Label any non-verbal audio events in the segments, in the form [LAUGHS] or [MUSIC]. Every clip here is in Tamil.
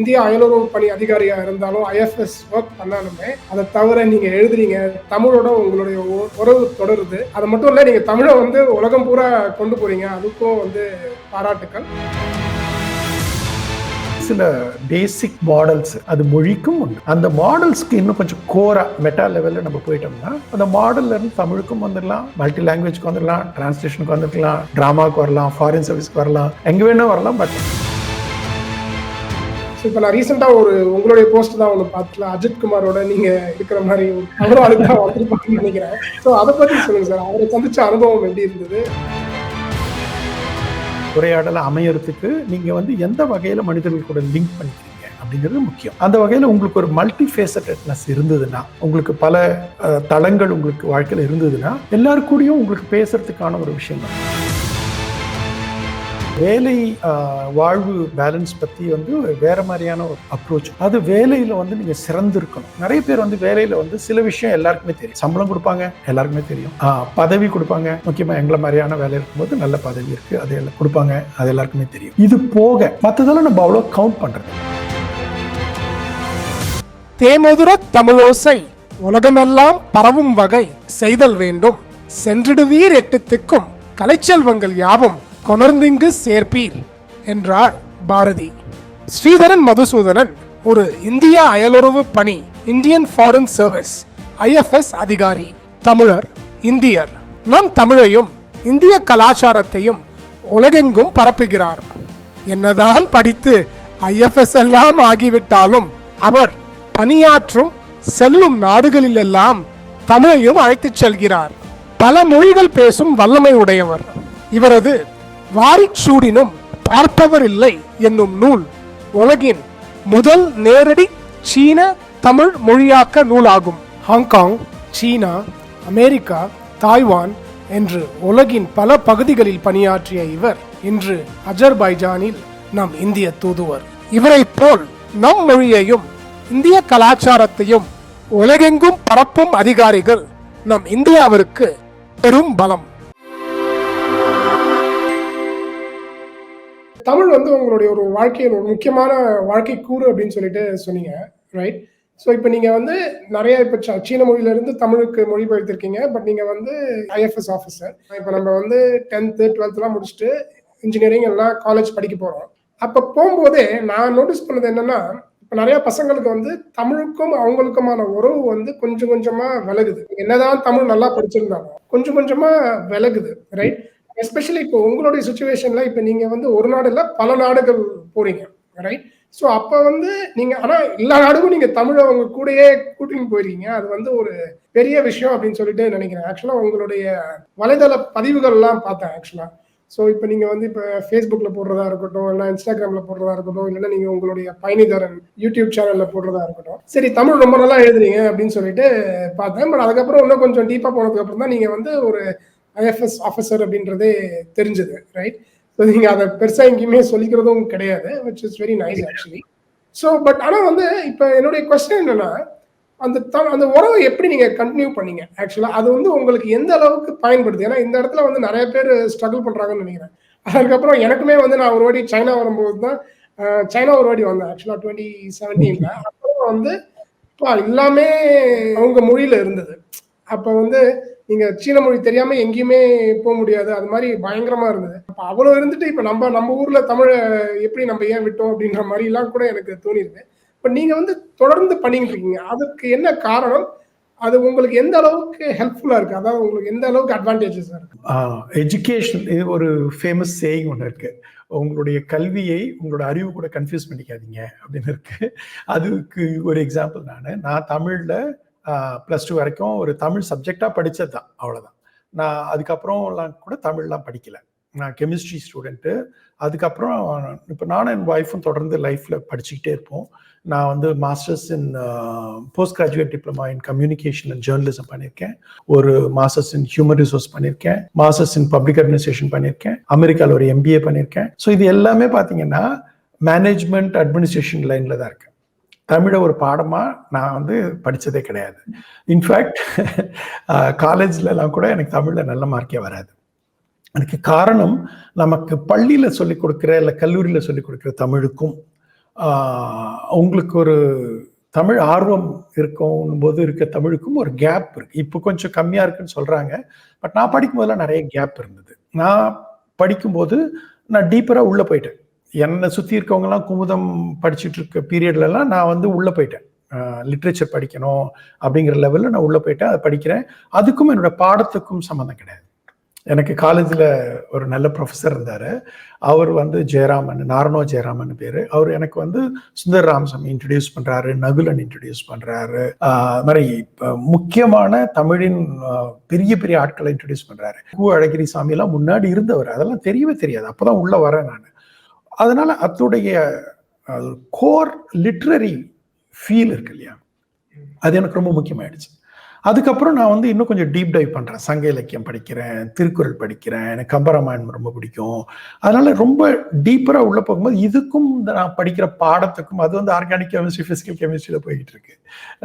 இந்திய அயலுறவு பணி அதிகாரியா இருந்தாலும் ஐஎஃப்எஸ் ஒர்க் பண்ணாலுமே அதை தவிர நீங்க எழுதுறீங்க தமிழோட உங்களுடைய உறவு தொடருது. அது மட்டும் இல்ல நீங்க தமிழை வந்து உலகம் பூரா கொண்டு போறீங்க. அதுக்கும் வந்து பாராட்டுக்கள். சில பேசிக் மாடல்ஸ் அது மொழிக்கும் உண்டு. அந்த மாடல்ஸ்க்கு இன்னும் கொஞ்சம் கோரா மெட்டா லெவலில் நம்ம போயிட்டோம்னா அந்த மாடல்ல இருந்து தமிழுக்கும் வந்துடலாம் மல்டி லாங்குவேஜ்க்கு வந்துடலாம் டிரான்ஸ்லேஷனுக்கு வந்துருக்கலாம் ட்ராமாவுக்கு வரலாம் ஃபாரின் சர்வீஸ்க்கு வரலாம் எங்கே வேணா வரலாம் பட் ஸோ இப்போ நான் ரீசெண்டாக ஒரு உங்களுடைய போஸ்ட் தான் ஒன்று பார்த்தல அஜித் குமாரோட நீங்கள் இருக்கிற மாதிரி அவரும் அதுக்கு தான் வந்திருப்பாங்கன்னு நினைக்கிறேன். ஸோ அதை பற்றி சொல்லுங்க சார். அவரை சந்திச்ச அனுபவம் எப்படி இருந்தது? உரையாடலை அமையறதுக்கு நீங்கள் வந்து எந்த வகையில் மனிதர்கள் கூட லிங்க் பண்ணிக்கிறீங்க அப்படிங்கிறது முக்கியம். அந்த வகையில் உங்களுக்கு ஒரு மல்டி ஃபேசட்டட்னஸ் இருந்ததுன்னா உங்களுக்கு பல தளங்கள் உங்களுக்கு வாழ்க்கையில் இருந்ததுன்னா எல்லாருக்கூடியும் உங்களுக்கு பேசுறதுக்கான ஒரு விஷயம் தான் வேலை வாழ்வு பேலன்ஸ் பற்றி வந்து வேற மாதிரியான ஒரு அப்ரோச் அது வேலையில் வந்து நீங்கள் சிறந்திருக்கணும். நிறைய பேர் வந்து வேலையில் வந்து சில விஷயம் எல்லாருக்குமே தெரியும். சம்பளம் கொடுப்பாங்க எல்லாருக்குமே தெரியும். பதவி கொடுப்பாங்க. முக்கியமாக எங்களை மாதிரியான வேலை இருக்கும்போது நல்ல பதவி இருக்குது அது எல்லாம் கொடுப்பாங்க. அது எல்லாருக்குமே தெரியும். இது போக மற்றதெல்லாம் நம்ம அவ்வளோ கவுண்ட் பண்ணுறது தேமதுர தமிழோசை உலகமெல்லாம் பரவும் வகை செய்தல் வேண்டும். சென்றிடுவீர் எட்டு திக்கும் கலைச்செல்வங்கள் யாவும் கொணர்ந்திங்கு சேர்ப்பீர் என்றார் பாரதி. ஸ்ரீதரன் மதுசூதனன் ஒரு இந்திய அயலுறவு பணி இந்தியன் ஃபாரின் சர்வீஸ் ஐஎஃப்எஸ் அதிகாரி தமிழர் இந்தியர். நம் தமிழையும் இந்திய கலாச்சாரத்தையும் உலகெங்கும் பரப்புகிறார். என்னதான் படித்து ஐஎஃப்எஸ் எல்லாம் ஆகிவிட்டாலும் அவர் பணியாற்றும் செல்லும் நாடுகளிலெல்லாம் தமிழையும் அழைத்துச் செல்கிறார். பல மொழிகள் பேசும் வல்லமை உடையவர். இவரது வாரிச்சூடினும் பார்ப்பவர் இல்லை என்னும் நூல் உலகின் முதல் நேரடி சீன தமிழ் மொழியாக்க நூலாகும். ஹாங்காங் சீனா அமெரிக்கா தாய்வான் என்று உலகின் பல பகுதிகளில் பணியாற்றிய இவர் இன்று அஜர்பைஜானில் நம் இந்திய தூதுவர். இவரைப் போல் நம் மொழியையும் இந்திய கலாச்சாரத்தையும் உலகெங்கும் பரப்பும் அதிகாரிகள் நம் இந்தியாவிற்கு பெரும் பலம். தமிழ் வந்து உங்களுடைய ஒரு வாழ்க்கையின் ஒரு முக்கியமான வாழ்க்கை கூறு அப்படின்னு சொல்லிட்டு சொன்னீங்க ரைட் ஸோ இப்போ நீங்கள் வந்து நிறைய இப்போ ச- சீன மொழியிலேருந்து தமிழுக்கு மொழிபெயர்த்திருக்கீங்க பட் நீங்கள் வந்து ஐஎஃப்எஸ் ஆஃபீஸர் இப்போ நம்ம வந்து டென்த்து டுவெல்த்லாம் முடிச்சுட்டு இன்ஜினியரிங் எல்லாம் காலேஜ் படிக்க போகிறோம் அப்போ போகும்போதே நான் நோட்டீஸ் பண்ணது என்னன்னா இப்போ நிறைய பசங்களுக்கு வந்து தமிழுக்கும் அவங்களுக்குமான உறவு வந்து கொஞ்சம் கொஞ்சமாக விலகுது. என்னதான் தமிழ் நல்லா படிச்சிருந்தாலும் கொஞ்சம் கொஞ்சமாக விலகுது ரைட் எஸ்பெஷலி இப்போ உங்களுடைய சுச்சுவேஷன்ல இப்போ நீங்க வந்து ஒரு நாடு இல்லை பல நாடுகள் போறீங்க ரைட் ஸோ அப்போ வந்து நீங்க ஆனா எல்லா நாடுக்கும் நீங்க தமிழை அவங்க கூடயே கூட்டின்னு போயிருக்கீங்க. அது வந்து ஒரு பெரிய விஷயம் அப்படின்னு சொல்லிட்டு நினைக்கிறேன். ஆக்சுவலா உங்களுடைய வலைதள பதிவுகள்லாம் பார்த்தேன் ஆக்சுவலா ஸோ இப்போ நீங்கள் வந்து இப்போ ஃபேஸ்புக்கில் போடுறதா இருக்கட்டும் இல்லை இன்ஸ்டாகிராமில் போடுறதா இருக்கட்டும் இல்லைன்னா நீங்கள் உங்களுடைய பயணிதரன் யூடியூப் சேனலில் போடுறதா இருக்கட்டும். சரி தமிழ் ரொம்ப நல்லா எழுதுறீங்க அப்படின்னு சொல்லிட்டு பார்த்தேன். பட் அதுக்கப்புறம் இன்னும் கொஞ்சம் டீப்பாக போனதுக்கப்புறம் தான் நீங்கள் வந்து ஒரு ஐஎஃப்எஸ் ஆஃபீஸர் அப்படின்றதே தெரிஞ்சது ரைட் ஸோ நீங்கள் அதை பெருசாக எங்கேயுமே சொல்லிக்கிறதும் கிடையாது which is very nice actually so but ஆனால் வந்து இப்போ என்னுடைய கொஸ்டின் என்னன்னா அந்த த அந்த உறவை எப்படி நீங்கள் கண்டினியூ பண்ணீங்க? ஆக்சுவலாக அது வந்து உங்களுக்கு எந்த அளவுக்கு பயன்படுது? ஏன்னா இந்த இடத்துல வந்து நிறைய பேர் ஸ்ட்ரகிள் பண்ணுறாங்கன்னு நினைக்கிறேன். அதுக்கப்புறம் எனக்குமே வந்து நான் ஒரு வாட்டி சைனா வரும்போது தான் சைனா ஒரு வாட்டி வந்தேன் ஆக்சுவலாக டுவெண்ட்டி செவன்டீனில் அப்புறம் வந்து அப்பா, எல்லாமே அவங்க மொழியில் இருந்தது. அப்போ வந்து நீங்க சீன மொழி தெரியாம எங்கேயுமே போக முடியாது. அது மாதிரி பயங்கரமா இருந்தது. அப்ப அவ்வளவு இருந்துட்டு இப்ப நம்ம நம்ம ஊர்ல தமிழை எப்படி நம்ம ஏன் விட்டோம் அப்படின்ற மாதிரி எல்லாம் கூட எனக்கு தோணிருக்கு. இப்ப நீங்க வந்து தொடர்ந்து பண்ணிட்டு இருக்கீங்க. அதுக்கு என்ன காரணம்? அது உங்களுக்கு எந்த அளவுக்கு ஹெல்ப்ஃபுல்லா இருக்கு? அதாவது உங்களுக்கு எந்த அளவுக்கு அட்வான்டேஜஸ் இருக்கு? எஜுகேஷன் இது ஒரு ஃபேமஸ் சேயிங் ஒன்று இருக்கு. உங்களுடைய கல்வியை உங்களோட அறிவு கூட கன்ஃபியூஸ் பண்ணிக்காதீங்க அப்படின்னு இருக்கு. அதுக்கு ஒரு எக்ஸாம்பிள் நான். நான் தமிழில் ப்ளஸ் டூ வரைக்கும் ஒரு தமிழ் சப்ஜெக்டாக படித்தது தான் அவ்வளோதான் நான் அதுக்கப்புறம்லாம் கூட தமிழ்லாம் படிக்கலை. நான் கெமிஸ்ட்ரி ஸ்டூடெண்ட்டு அதுக்கப்புறம் இப்போ நானும் என் ஒய்ஃபும் தொடர்ந்து லைஃப்பில் படிச்சுக்கிட்டே இருப்போம். நான் வந்து masters in post graduate diploma in communication and journalism பண்ணியிருக்கேன். ஒரு மாஸ்டர்ஸ் இன் ஹியூமன் ரிசோர்ஸ் பண்ணியிருக்கேன். மாஸ்டர்ஸ் இன் பப்ளிக் அட்மினிஸ்ட்ரேஷன் பண்ணியிருக்கேன். அமெரிக்காவில் ஒரு எம்பிஏ பண்ணியிருக்கேன். ஸோ இது எல்லாமே பார்த்தீங்கன்னா மேனேஜ்மெண்ட் அட்மினிஸ்ட்ரேஷன் லைனில் தான் இருக்கேன் தமிழை ஒரு பாடமாக நான் வந்து படித்ததே கிடையாது. இன்ஃபேக்ட் [LAUGHS] காலேஜ்லலாம் கூட எனக்கு தமிழில் நல்ல மார்க்கே வராது. அதுக்கு காரணம் நமக்கு பள்ளியில் சொல்லிக் கொடுக்குற இல்லை கல்லூரியில் சொல்லிக் கொடுக்குற தமிழுக்கும் உங்களுக்கு ஒரு தமிழ் ஆர்வம் இருக்கும் போது இருக்க தமிழுக்கும் ஒரு கேப் இருக்கு. இப்போ கொஞ்சம் கம்மியாக இருக்குன்னு சொல்கிறாங்க பட் நான் படிக்கும் போதெல்லாம் நிறைய கேப் இருந்தது. நான் படிக்கும்போது நான் டீப்பராக உள்ளே போயிட்டேன். என்னை சுற்றி இருக்கவங்கலாம் குமுதம் படிச்சுட்டு இருக்க பீரியட்லலாம் நான் வந்து உள்ளே போயிட்டேன். லிட்ரேச்சர் படிக்கணும் அப்படிங்கிற லெவலில் நான் உள்ளே போயிட்டேன் அதை படிக்கிறேன். அதுக்கும் என்னோட பாடத்துக்கும் சம்மந்தம் கிடையாது. எனக்கு காலேஜில் ஒரு நல்ல ப்ரொஃபஸர் இருந்தார். அவர் வந்து ஜெயராமன் நாரணோ ஜெயராமன் பேர். அவர் எனக்கு வந்து சுந்தர் ராமசாமி இன்ட்ரடியூஸ் பண்ணுறாரு நகுலன் இன்ட்ரடியூஸ் பண்ணுறாரு அது மாதிரி இப்போ முக்கியமான தமிழின் பெரிய பெரிய ஆட்களை இன்ட்ரடியூஸ் பண்ணுறாரு கு அழகிரி சாமியெல்லாம் முன்னாடி இருந்தவர். அதெல்லாம் தெரியவே தெரியாது. அப்போ தான் உள்ளே வரேன் நான். அதனால் அத்துடைய கோர் லிட்ரரி ஃபீல் இருக்கு இல்லையா? அது எனக்கு ரொம்ப முக்கியமாயிடுச்சு. அதுக்கப்புறம் நான் வந்து இன்னும் கொஞ்சம் டீப் டைவ் பண்ணுறேன் சங்க இலக்கியம் படிக்கிறேன் திருக்குறள் படிக்கிறேன் எனக்கு கம்பராமாயணம் ரொம்ப பிடிக்கும். அதனால ரொம்ப டீப்பராக உள்ளே போகும்போது இதுக்கும் இந்த நான் படிக்கிற பாடத்துக்கும் அது வந்து ஆர்கானிக் கெமிஸ்ட்ரி ஃபிசிக்கல் கெமிஸ்ட்ரியில் போயிட்டு இருக்கு.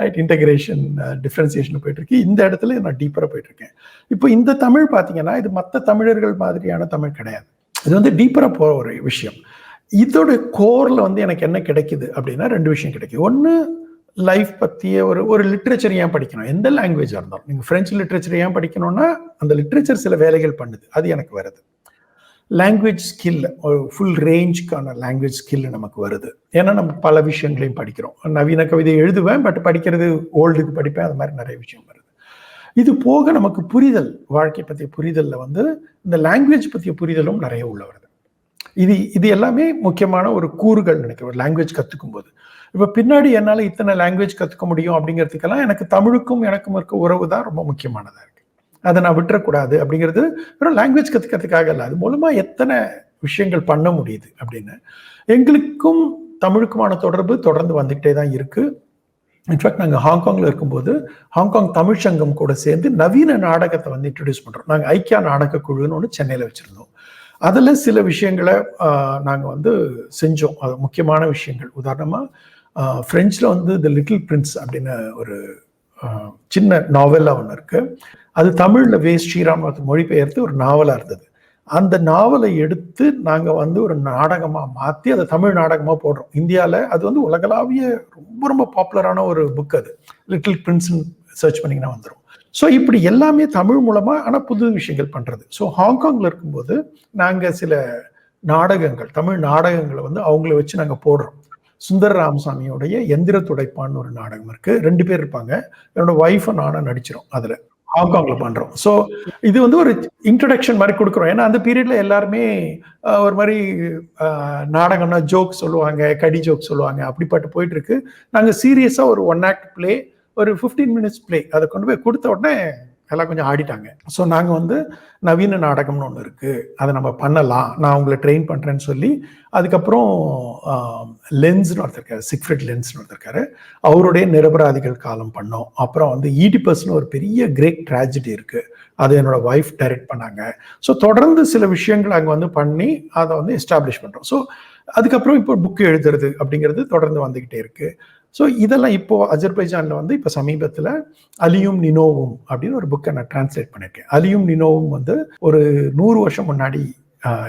ரைட் இன்டகிரேஷன் டிஃப்ரென்சியேஷனில் போயிட்டு இருக்கு. இந்த இடத்துல நான் டீப்பராக போயிட்டு இருக்கேன். இப்போ இந்த தமிழ் பார்த்தீங்கன்னா இது மற்ற தமிழர்கள் மாதிரியான தமிழ் கிடையாது. இது வந்து டீப்பராக போகிற ஒரு விஷயம். இதோட கோரில் வந்து எனக்கு என்ன கிடைக்குது அப்படின்னா ரெண்டு விஷயம் கிடைக்குது. ஒன்று லைஃப் பற்றிய ஒரு ஒரு லிட்ரேச்சர் ஏன் படிக்கணும்? எந்த லாங்குவேஜாக இருந்தாலும். நீங்கள் ஃப்ரெஞ்சு லிட்ரேச்சர் ஏன் படிக்கணும்னா அந்த லிட்ரேச்சர் சில வேலைகள் பண்ணுது. அது எனக்கு வருது. லாங்குவேஜ் ஸ்கில் ஒரு ஃபுல் ரேஞ்சுக்கான லாங்குவேஜ் ஸ்கில் நமக்கு வருது. ஏன்னா நம்ம பல விஷயங்களையும் படிக்கிறோம். நவீன கவிதை எழுதுவேன் பட் படிக்கிறது ஓல்டுக்கு படிப்பேன் அது மாதிரி நிறைய விஷயம் வருது. இது போக நமக்கு புரிதல் வாழ்க்கை பற்றிய புரிதலில் வந்து இந்த லாங்குவேஜ் பற்றிய புரிதலும் நிறைய உள்ள வருது. இது இது எல்லாமே முக்கியமான ஒரு கூறுகள் நினைக்கிறேன் ஒரு லாங்குவேஜ் கற்றுக்கும் போது இப்போ பின்னாடி என்னால் இத்தனை லாங்குவேஜ் கற்றுக்க முடியும் அப்படிங்கிறதுக்கெல்லாம் எனக்கு தமிழுக்கும் எனக்கும் இருக்க உறவு தான் ரொம்ப முக்கியமானதாக இருக்குது அதை நான் விட்டுறக்கூடாது அப்படிங்கிறது வெறும் லாங்குவேஜ் கற்றுக்கிறதுக்காக இல்லை அது மூலமாக எத்தனை விஷயங்கள் பண்ண முடியுது அப்படின்னு. எங்களுக்கும் தமிழுக்குமான தொடர்பு தொடர்ந்து வந்துக்கிட்டே தான் இருக்குது இன்ஃபேக்ட் நாங்கள் ஹாங்காங்கில் இருக்கும்போது ஹாங்காங் தமிழ் சங்கம் கூட சேர்ந்து நவீன நாடகத்தை வந்து இன்ட்ரடியூஸ் பண்ணுறோம் நாங்கள் ஐக்கியா நாடக குழுன்னு ஒன்று சென்னையில் வச்சுருந்தோம். அதில் சில விஷயங்களை நாங்கள் வந்து செஞ்சோம். அது முக்கியமான விஷயங்கள். உதாரணமாக ஃப்ரெஞ்சில் வந்து த லிட்டில் பிரின்ஸ் அப்படின்னு ஒரு சின்ன நாவலாக ஒன்று இருக்குது அது தமிழில் வே. ஸ்ரீராம் மொழிபெயர்த்து ஒரு நாவலாக இருந்தது. அந்த நாவலை எடுத்து நாங்கள் வந்து ஒரு நாடகமாக மாற்றி அதை தமிழ் நாடகமாக போடுறோம். இந்தியாவில் அது வந்து உலகளாவிய ரொம்ப ரொம்ப பாப்புலரான ஒரு புக் அது. லிட்டில் பிரின்ஸ்னு சர்ச் பண்ணிங்கன்னா வந்துடும் ஸோ இப்படி எல்லாமே தமிழ் மூலமாக ஆனால் புது விஷயங்கள் பண்ணுறது ஸோ ஹாங்காங்கில் இருக்கும்போது நாங்கள் சில நாடகங்கள் தமிழ் நாடகங்களை வந்து அவங்கள வச்சு நாங்கள் போடுறோம். சுந்தர ராமசாமியோடைய எந்திர துடைப்பான்னு ஒரு நாடகம் இருக்குது ரெண்டு பேர் இருப்பாங்க. என்னோட ஒய்ஃபை நானும் நடிச்சிரும் அதில். ஹாங்காங்கில் பண்ணுறோம் ஸோ இது வந்து ஒரு இன்ட்ரடக்ஷன் மாதிரி கொடுக்குறோம். ஏன்னா அந்த பீரியடில் எல்லாருமே ஒரு மாதிரி நாடகம்னா ஜோக் சொல்லுவாங்க கடி ஜோக் சொல்லுவாங்க. அப்படிப்பட்டு போயிட்டு இருக்கு. நாங்கள் சீரியஸாக ஒரு ஒன் ஆக்ட் பிளே ஒரு 15 மினிட்ஸ் ப்ளே அதை கொண்டு போய் கொடுத்த உடனே எல்லாம் கொஞ்சம் ஆடிட்டாங்க. ஸோ நாங்கள் வந்து நவீன நாடகம்னு ஒன்று இருக்குது அதை நம்ம பண்ணலாம். நான் உங்களை ட்ரெயின் பண்ணுறேன்னு சொல்லி அதுக்கப்புறம் லென்ஸ்னு ஒருத்தருக்காரு சிக்ஃப்ரிட் லென்ஸ்னு ஒருத்தருக்காரு அவருடைய நிரபராதிகள் காலம் பண்ணோம். அப்புறம் வந்து ஈடிபஸ்னு ஒரு பெரிய கிரேட் ட்ராஜடி இருக்குது அது என்னோட ஒய்ஃப் டைரக்ட் பண்ணாங்க. ஸோ தொடர்ந்து சில விஷயங்கள் அங்கே வந்து பண்ணி அதை வந்து எஸ்டாப்ளிஷ் பண்ணுறோம் ஸோ அதுக்கப்புறம் இப்போ புக்கு எழுதுறது அப்படிங்கிறது தொடர்ந்து வந்துக்கிட்டே இருக்குது ஸோ இதெல்லாம் இப்போது அஜர்பைஜானில் வந்து இப்போ சமீபத்தில் அலியும் நினோவும் அப்படின்னு ஒரு புக்கை நான் டிரான்ஸ்லேட் பண்ணியிருக்கேன் அலியும் நினோவும் வந்து ஒரு நூறு வருஷம் முன்னாடி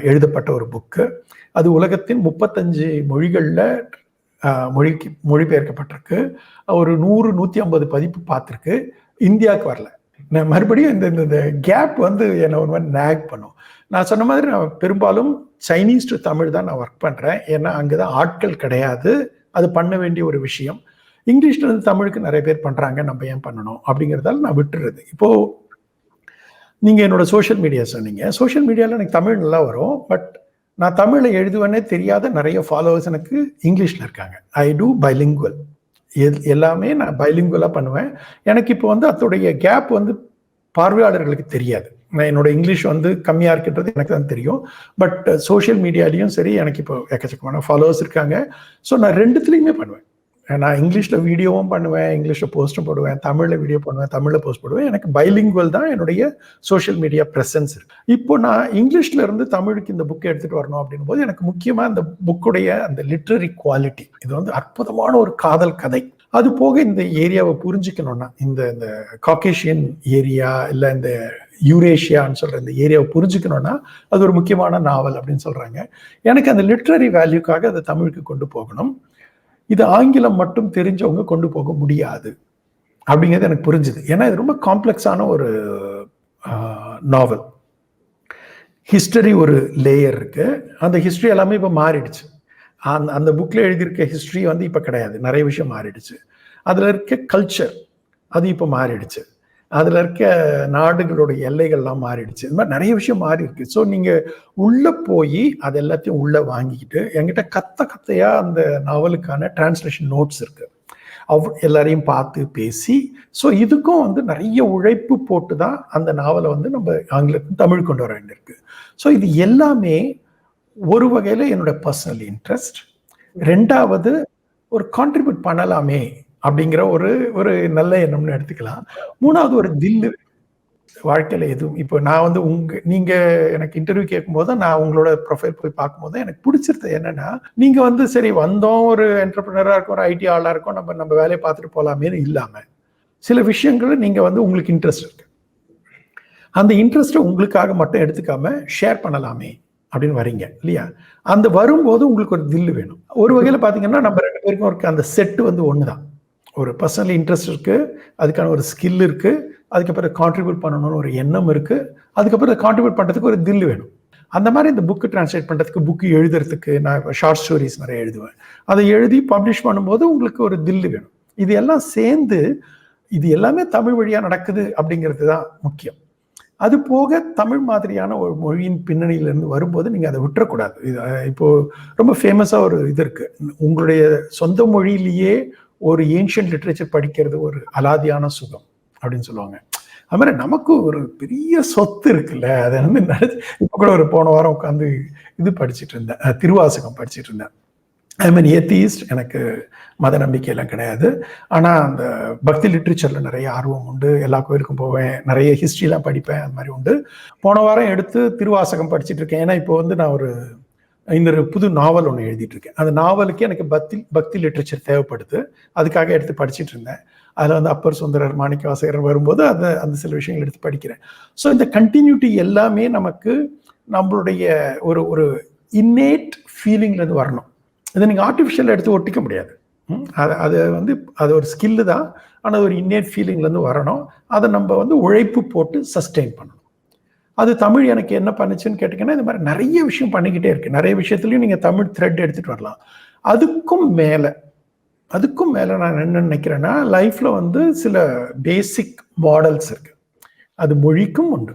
எழுதப்பட்ட ஒரு புக்கு அது உலகத்தின் முப்பத்தஞ்சு மொழிகளில் மொழிக்கு மொழிபெயர்க்கப்பட்டிருக்கு. ஒரு நூறு நூற்றி ஐம்பது பதிப்பு பார்த்துருக்கு. இந்தியாவுக்கு வரல. நான் மறுபடியும் இந்த- இந்த கேப் வந்து என்னை ஒரு மாதிரி நேக் பண்ணும். நான் சொன்ன மாதிரி நான் பெரும்பாலும் சைனீஸ் டு தமிழ் தான் நான் ஒர்க் பண்ணுறேன் ஏன்னா அங்கே தான் ஆட்கள் கிடையாது. அது பண்ண வேண்டிய ஒரு விஷயம். இங்கிலீஷ்லேருந்து தமிழுக்கு நிறைய பேர் பண்ணுறாங்க நம்ம ஏன் பண்ணணும்? அப்படிங்கிறதால நான் விட்டுறது. இப்போது நீங்கள் என்னோடய சோஷியல் மீடியா சொன்னீங்க. சோஷியல் மீடியாவில் எனக்கு தமிழ் நல்லா வரும். பட் நான் தமிழில் எழுதுவேனே தெரியாத நிறைய ஃபாலோவர்ஸ் எனக்கு இங்கிலீஷில் இருக்காங்க. ஐ டூ பைலிங்குவல் எல் எல்லாமே நான் பைலிங்குவலாக பண்ணுவேன். எனக்கு இப்போ வந்து அதோடைய கேப் வந்து பார்வையாளர்களுக்கு தெரியாது. என்னோட இங்கிலீஷ் வந்து கம்மியா இருக்கின்றது எனக்கு தான் தெரியும். பட் சோஷியல் மீடியாலையும் சரி எனக்கு இப்போ எக்கச்சக்கமான ஃபாலோவர்ஸ் இருக்காங்க. ஸோ நான் ரெண்டுத்துலேயுமே பண்ணுவேன். நான் இங்கிலீஷில் வீடியோவும் பண்ணுவேன் இங்கிலீஷில் போஸ்ட்டும் போடுவேன் தமிழில் வீடியோ பண்ணுவேன் தமிழில் போஸ்ட் போடுவேன். எனக்கு பைலிங்குவல் தான் என்னுடைய சோஷியல் மீடியா ப்ரெசன்ஸ் இருக்கு. இப்போ நான் இங்கிலீஷ்ல இருந்து தமிழுக்கு இந்த புக்கை எடுத்துட்டு வரணும் அப்படின்னும் போது எனக்கு முக்கியமாக இந்த புக்குடைய அந்த லிட்ரரி குவாலிட்டி இது வந்து அற்புதமான ஒரு காதல் கதை. அது போக இந்த ஏரியாவை புரிஞ்சுக்கணும்னா இந்த இந்த காக்கேஷியன் ஏரியா இல்லை இந்த யூரேஷியான்னு சொல்கிற இந்த ஏரியாவை புரிஞ்சுக்கணும்னா அது ஒரு முக்கியமான நாவல் அப்படின்னு சொல்கிறாங்க எனக்கு அந்த லிட்ரரி வேல்யூக்காக அதை தமிழுக்கு கொண்டு போகணும். இது ஆங்கிலம் மட்டும் தெரிஞ்சவங்க கொண்டு போக முடியாது அப்படிங்கிறது எனக்கு புரிஞ்சுது. ஏன்னா இது ரொம்ப காம்ப்ளெக்ஸான ஒரு நாவல் ஹிஸ்டரி ஒரு லேயர் இருக்குது அந்த ஹிஸ்ட்ரி எல்லாமே இப்போ மாறிடுச்சு. அந்த அந்த புக்கில் எழுதியிருக்க ஹிஸ்ட்ரி வந்து இப்போ கிடையாது. நிறைய விஷயம் மாறிடுச்சு. அதில் இருக்க கல்ச்சர் அது இப்போ மாறிடுச்சு. அதில் இருக்க நாடுகளோட எல்லைகள்லாம் மாறிடுச்சு. இது மாதிரி நிறைய விஷயம் மாறி இருக்கு ஸோ நீங்கள் உள்ளே போய் அது எல்லாத்தையும் உள்ளே வாங்கிக்கிட்டு என்கிட்ட கத்த கத்தையாக அந்த நாவலுக்கான டிரான்ஸ்லேஷன் நோட்ஸ் இருக்கு. அவ் எல்லாரையும் பார்த்து பேசி ஸோ இதுக்கும் வந்து நிறைய உழைப்பு போட்டு தான் அந்த நாவலை வந்து நம்ம ஆங்கிலத்தில் தமிழ் கொண்டு வர வேண்டியிருக்கு. ஸோ இது எல்லாமே ஒரு வகையில் என்னோட பர்சனல் இன்ட்ரெஸ்ட் ரெண்டாவது ஒரு கான்ட்ரிபியூட் பண்ணலாமே அப்படிங்கிற ஒரு ஒரு நல்ல எண்ணம்னு எடுத்துக்கலாம். மூணாவது ஒரு தில்லு வாழ்க்கையில் எதுவும் இப்போ நான் வந்து உங்க நீங்க எனக்கு இன்டர்வியூ கேட்கும்போது நான் உங்களோட ப்ரொஃபைல் போய் பார்க்கும்போது எனக்கு பிடிச்சிருது என்னன்னா நீங்க வந்து சரி வந்தோம் ஒரு என்டர்பிரினராக இருக்கும் ஒரு ஐடி ஆளாக இருக்கும் நம்ம நம்ம வேலையை பார்த்துட்டு போகலாமேனு இல்லாமல் சில விஷயங்கள் நீங்க வந்து உங்களுக்கு இன்ட்ரெஸ்ட் இருக்கு. அந்த இன்ட்ரெஸ்ட்டை உங்களுக்காக மட்டும் எடுத்துக்காம ஷேர் பண்ணலாமே அப்படின்னு வரீங்க இல்லையா? அந்த வரும்போது உங்களுக்கு ஒரு தில்லு வேணும். ஒரு வகையில் பார்த்தீங்கன்னா நம்ம ரெண்டு பேருக்கும் இருக்க அந்த செட்டு வந்து ஒன்று தான் ஒரு பர்சனல் இன்ட்ரெஸ்ட் இருக்குது அதுக்கான ஒரு ஸ்கில் இருக்குது அதுக்கப்புறம் கான்ட்ரிபியூட் பண்ணணும்னு ஒரு எண்ணம் இருக்குது அதுக்கப்புறம் கான்ட்ரிபியூட் பண்ணுறதுக்கு ஒரு தில் வேணும். அந்த மாதிரி இந்த புக்கு டிரான்ஸ்லேட் பண்ணுறதுக்கு புக்கு எழுதுறதுக்கு நான் ஷார்ட் ஸ்டோரிஸ் நிறைய எழுதுவேன். அதை எழுதி பப்ளிஷ் பண்ணும்போது உங்களுக்கு ஒரு தில்லு வேணும். இது எல்லாம் சேர்ந்து இது எல்லாமே தமிழ் வழியாக நடக்குது அப்படிங்கிறது தான் முக்கியம். அது போக தமிழ் மாதிரியான ஒரு மொழியின் பின்னணியிலேருந்து வரும்போது நீங்கள் அதை விட்டுறக்கூடாது. இது இப்போது ரொம்ப ஃபேமஸாக ஒரு இது இருக்குது உங்களுடைய சொந்த மொழியிலேயே ஒரு ஏன்ஷியன்ட் லிட்ரேச்சர் படிக்கிறது ஒரு அலாதியான சுகம் அப்படின்னு சொல்லுவாங்க. அது மாதிரி நமக்கு ஒரு பெரிய சொத்து இருக்குல்ல அதை வந்து இப்போ கூட ஒரு போன வாரம் உட்காந்து இது படிச்சுட்டு இருந்தேன். திருவாசகம் படிச்சுட்டு இருந்தேன். ஐ மீன் ஏத்தியிஸ்ட் எனக்கு மத நம்பிக்கையெல்லாம் கிடையாது. ஆனால் அந்த பக்தி லிட்ரேச்சரில் நிறைய ஆர்வம் உண்டு. எல்லா கோயிலுக்கும் போவேன். நிறைய ஹிஸ்ட்ரிலாம் படிப்பேன். அந்த மாதிரி உண்டு. போன வாரம் எடுத்து திருவாசகம் படிச்சுட்டு இருக்கேன். ஏன்னா இப்போ வந்து நான் ஒரு இந்த புது நாவல் ஒன்று எழுதிட்டு இருக்கேன் அந்த நாவலுக்கு எனக்கு பக்தி பக்தி லிட்ரேச்சர் தேவைப்படுது. அதுக்காக எடுத்து படிச்சுட்டு இருந்தேன். அதில் வந்து அப்பர் சுந்தரர் மாணிக்க வாசகர் வரும்போது அதை அந்த சில விஷயங்கள் எடுத்து படிக்கிறேன். ஸோ இந்த கண்டினியூட்டி எல்லாமே நமக்கு நம்மளுடைய ஒரு ஒரு இன்னேட் ஃபீலிங்லேருந்து வரணும். இதை நீங்கள் ஆர்டிஃபிஷியல் எடுத்து ஒட்டிக்க முடியாது. அது அது வந்து அது ஒரு ஸ்கில்லு தான். ஆனால் ஒரு இன்னேட் ஃபீலிங்லேருந்து வரணும். அதை நம்ம வந்து உழைப்பு போட்டு சஸ்டெயின் பண்ணணும். அது தமிழ் எனக்கு என்ன பண்ணுச்சுன்னு கேட்டிங்கன்னா இந்த மாதிரி நிறைய விஷயம் பண்ணிக்கிட்டே இருக்குது நிறைய விஷயத்துலையும் நீங்கள் தமிழ் த்ரெட் எடுத்துகிட்டு வரலாம். அதுக்கும் மேலே அதுக்கும் மேலே நான் என்ன நினைக்கிறேன்னா லைஃப்பில் வந்து சில பேசிக் மாடல்ஸ் இருக்குது அது மொழிக்கும் உண்டு.